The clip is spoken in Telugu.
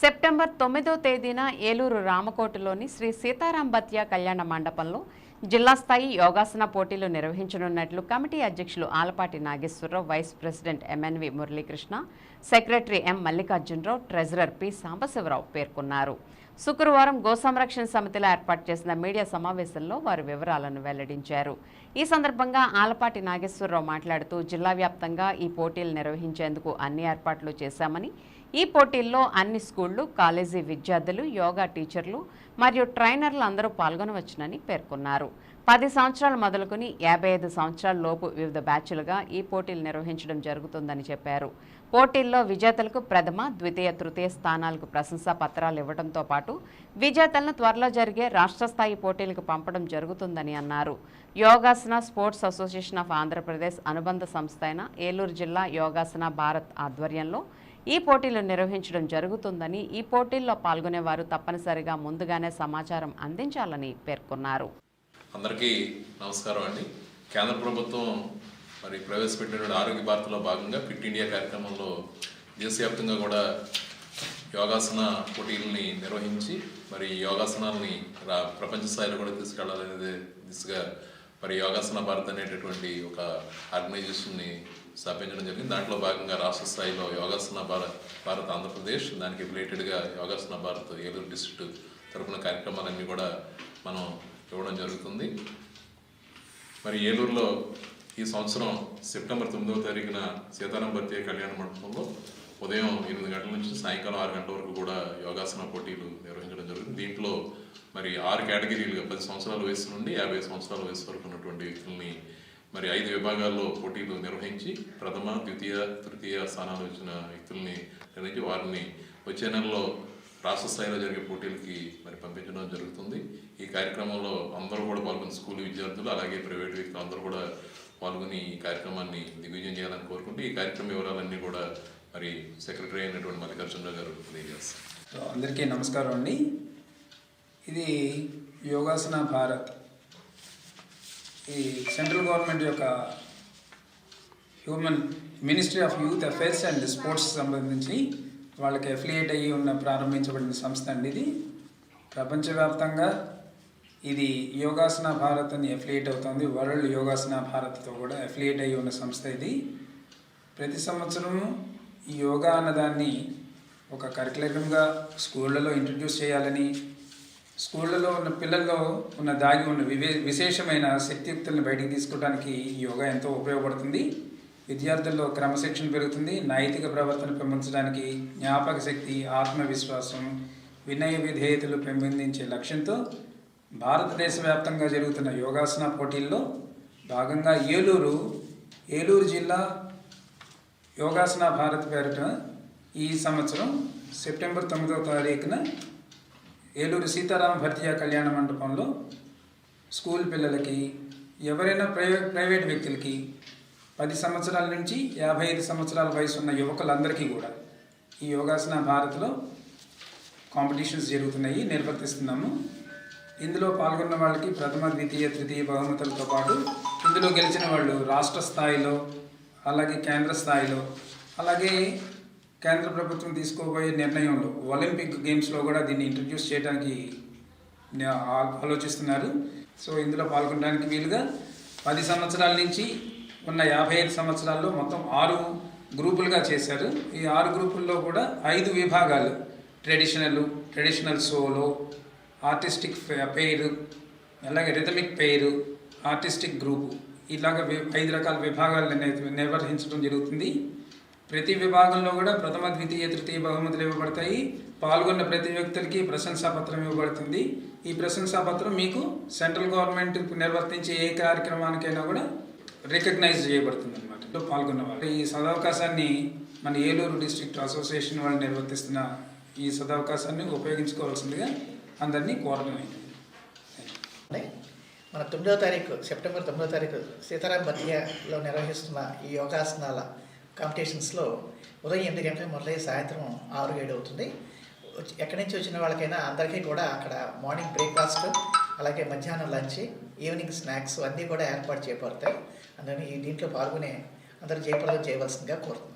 సెప్టెంబర్ తొమ్మిదో తేదీన ఏలూరు రామకోటలోని శ్రీ సీతారాం బత్యా కళ్యాణ మండపంలో జిల్లా స్థాయి యోగాసన పోటీలు నిర్వహించనున్నట్లు కమిటీ అధ్యక్షులు Alapati Nageswararao vice president MNV Muralikrishna secretary M Mallikarjunarao treasurer P Sambasivarao పేర్కొన్నారు. శుక్రవారం గోసంరక్షణ సమితిలో ఏర్పాటు చేసిన మీడియా సమావేశంలో వారు వివరాలను వెల్లడించారు. ఈ సందర్భంగా ఆలపాటి నాగేశ్వరరావు మాట్లాడుతూ జిల్లా వ్యాప్తంగా ఈ పోటీలు నిర్వహించేందుకు అన్ని ఏర్పాట్లు చేశామని ఈ పోటీల్లో అన్ని స్కూళ్ళు కాలేజీ విద్యార్థులు యోగా టీచర్లు మరియు ట్రైనర్లు అందరూ పాల్గొనవచ్చునని పేర్కొన్నారు. పది సంవత్సరాలు మొదలుకొని యాభై ఐదు సంవత్సరాల లోపు వివిధ బ్యాచ్లుగా ఈ పోటీలు నిర్వహించడం జరుగుతుందని చెప్పారు. పోటీల్లో విజేతలకు ప్రథమ ద్వితీయ తృతీయ స్థానాలకు ప్రశంసా పత్రాలు ఇవ్వడంతో పాటు విజేతలను త్వరలో జరిగే రాష్ట్ర స్థాయి పోటీలకు పంపడం జరుగుతుందని అన్నారు. Yogasana sports association of Andhra Pradesh అనుబంధ సంస్థ అయిన ఏలూరు జిల్లా యోగాసన భారత్ ఆధ్వర్యంలో ఈ పోటీలు నిర్వహించడం జరుగుతుందని ఈ పోటీల్లో పాల్గొనేవారు తప్పనిసరిగా ముందుగానే సమాచారం అందించాలని పేర్కొన్నారు. అందరికీ నమస్కారం అండి. కేంద్ర ప్రభుత్వం మరి ప్రవేశపెట్టిన ఆరోగ్య భారత్లో భాగంగా ఫిట్ ఇండియా కార్యక్రమంలో దేశవ్యాప్తంగా కూడా యోగాసన పోటీలని నిర్వహించి మరి యోగాసనాలని ప్రపంచ స్థాయిలో కూడా తీసుకెళ్ళాలనేది దిశగా మరి యోగాసన భారత్ అనేటటువంటి ఒక ఆర్గనైజేషన్ని స్థాపించడం జరిగింది. దాంట్లో భాగంగా రాష్ట్ర స్థాయిలో యోగాసన భారత్ భారత్ ఆంధ్రప్రదేశ్ దానికి రిలేటెడ్గా యోగాసన భారత్ ఏలూరు డిస్ట్రిక్ట్ తరపున కార్యక్రమాలన్నీ కూడా మనం ఇవ్వడం జరుగుతుంది. మరి ఏలూరులో ఈ సంవత్సరం సెప్టెంబర్ తొమ్మిదవ తారీఖున సీతారాం భర్తీయ కళ్యాణ మండపంలో ఉదయం ఎనిమిది గంటల నుంచి సాయంకాలం ఆరు గంటల వరకు కూడా యోగాసన పోటీలు నిర్వహించడం జరుగుతుంది. దీంట్లో మరి ఆరు కేటగిరీలుగా పది సంవత్సరాల వయసు నుండి యాభై సంవత్సరాల వయసు వరకు ఉన్నటువంటి వ్యక్తుల్ని మరి ఐదు విభాగాల్లో పోటీలు నిర్వహించి ప్రథమ ద్వితీయ తృతీయ స్థానాలు వచ్చిన వ్యక్తుల్ని నిర్ణయించి వారిని వచ్చే నెలలో రాష్ట్ర స్థాయిలో జరిగే పోటీలకి మరి పంపించడం జరుగుతుంది. ఈ కార్యక్రమంలో అందరూ కూడా పాల్గొని స్కూల్ విద్యార్థులు అలాగే ప్రైవేట్ వ్యక్తులు అందరూ కూడా పాల్గొని ఈ కార్యక్రమాన్ని దిగ్విజయం చేయాలని కోరుకుంటూ ఈ కార్యక్రమ వివరాలన్నీ కూడా మరి సెక్రటరీ అయినటువంటి మల్లికార్జునరావు గారు తెలియజేస్తారు. సో అందరికీ నమస్కారం అండి. ఇది యోగాసన భారత్. ఈ సెంట్రల్ గవర్నమెంట్ యొక్క human ministry of youth affairs and sports సంబంధించి వాళ్ళకి అఫిలియేట్ అయ్యి ఉన్న ప్రారంభించబడిన సంస్థ అండి ఇది. ప్రపంచవ్యాప్తంగా ఇది యోగాసన భారత్ అని అఫిలియేట్ అవుతుంది. వరల్డ్ యోగాసన భారత్తో కూడా అఫిలియేట్ అయ్యి ఉన్న సంస్థ ఇది. ప్రతి సంవత్సరము ఈ యోగా అన్నదాన్ని ఒక కరికులరంగా స్కూళ్ళలో ఇంట్రడ్యూస్ చేయాలని స్కూళ్ళలో ఉన్న పిల్లల్లో ఉన్న దాగి ఉన్న వివే విశేషమైన శక్తియుక్తులను బయటికి తీసుకోవడానికి ఈ యోగా ఎంతో ఉపయోగపడుతుంది. విద్యార్థుల్లో క్రమశిక్షణ పెరుగుతుంది. నైతిక ప్రవర్తన పెంపొందడానికి జ్ఞాపక శక్తి ఆత్మవిశ్వాసం వినయ విధేయతలు పెంపొందించే లక్ష్యంతో భారతదేశ వ్యాప్తంగా జరుగుతున్న యోగాసన పోటీల్లో భాగంగా ఏలూరు ఏలూరు జిల్లా యోగాసన భారత్ పేరిట ఈ సంవత్సరం సెప్టెంబర్ తొమ్మిదవ తారీఖున ఏలూరు సీతారామ భర్తియా కళ్యాణ మండపంలో స్కూల్ పిల్లలకి ఎవరైనా ప్రైవేట్ ప్రైవేట్ వ్యక్తులకి పది సంవత్సరాల నుంచి యాభై ఐదు సంవత్సరాల వయసు ఉన్న యువకులందరికీ కూడా ఈ యోగాసన భారత్లో కాంపిటీషన్స్ జరుగుతున్నాయి నిర్వర్తిస్తున్నాము. ఇందులో పాల్గొన్న వాళ్ళకి ప్రథమ ద్వితీయ తృతీయ బహుమతులతో పాటు ఇందులో గెలిచిన వాళ్ళు రాష్ట్ర స్థాయిలో అలాగే కేంద్ర స్థాయిలో అలాగే కేంద్ర ప్రభుత్వం తీసుకోబోయే నిర్ణయంలో ఒలింపిక్ గేమ్స్లో కూడా దీన్ని ఇంట్రడ్యూస్ చేయడానికి ఆలోచిస్తున్నారు. సో ఇందులో పాల్గొనడానికి వీలుగా పది సంవత్సరాల నుంచి ఉన్న యాభై ఐదు సంవత్సరాల్లో మొత్తం ఆరు గ్రూపులుగా చేశారు. ఈ ఆరు గ్రూపుల్లో కూడా ఐదు విభాగాలు traditional traditional solo artistic pair అలాగే రిథమిక్ పెయిర్ ఆర్టిస్టిక్ గ్రూపు. ఇలాగ ఐదు రకాల విభాగాలు నిర్వహించడం జరుగుతుంది. ప్రతి విభాగంలో కూడా ప్రథమ ద్వితీయ తృతీయ బహుమతులు ఇవ్వబడతాయి. పాల్గొన్న ప్రతి వ్యక్తులకి ప్రశంసా పత్రం ఇవ్వబడుతుంది. ఈ ప్రశంసా పత్రం మీకు సెంట్రల్ గవర్నమెంట్ నిర్వర్తించే ఏ కార్యక్రమానికైనా కూడా రికగ్నైజ్ చేయబడుతుంది అనమాట పాల్గొన్న వాళ్ళు. ఈ సదవకాశాన్ని మన ఏలూరు డిస్ట్రిక్ట్ అసోసియేషన్ వాళ్ళు నిర్వర్తిస్తున్న ఈ సదవకాశాన్ని ఉపయోగించుకోవాల్సిందిగా అందరినీ కోరడం అయింది మన తొమ్మిదవ తారీఖు సెప్టెంబర్ తొమ్మిదవ తారీఖు సీతారాం బతియాలో నిర్వహిస్తున్న ఈ యోగాసనాల కాంపిటీషన్స్లో ఉదయం ఎనిమిది గంటల మొదలై సాయంత్రం ఆరు ఏడు అవుతుంది. ఎక్కడి నుంచి వచ్చిన వాళ్ళకైనా అందరికీ కూడా అక్కడ మార్నింగ్ బ్రేక్ఫాస్ట్ అలాగే మధ్యాహ్నం లంచ్ ఈవినింగ్ స్నాక్స్ అన్నీ కూడా ఏర్పాటు చేయబడతాయి అందుకని ఈ దీంట్లో పాల్గొనే అందరూ జయప్రదం చేయవలసిందిగా కోరుతుంది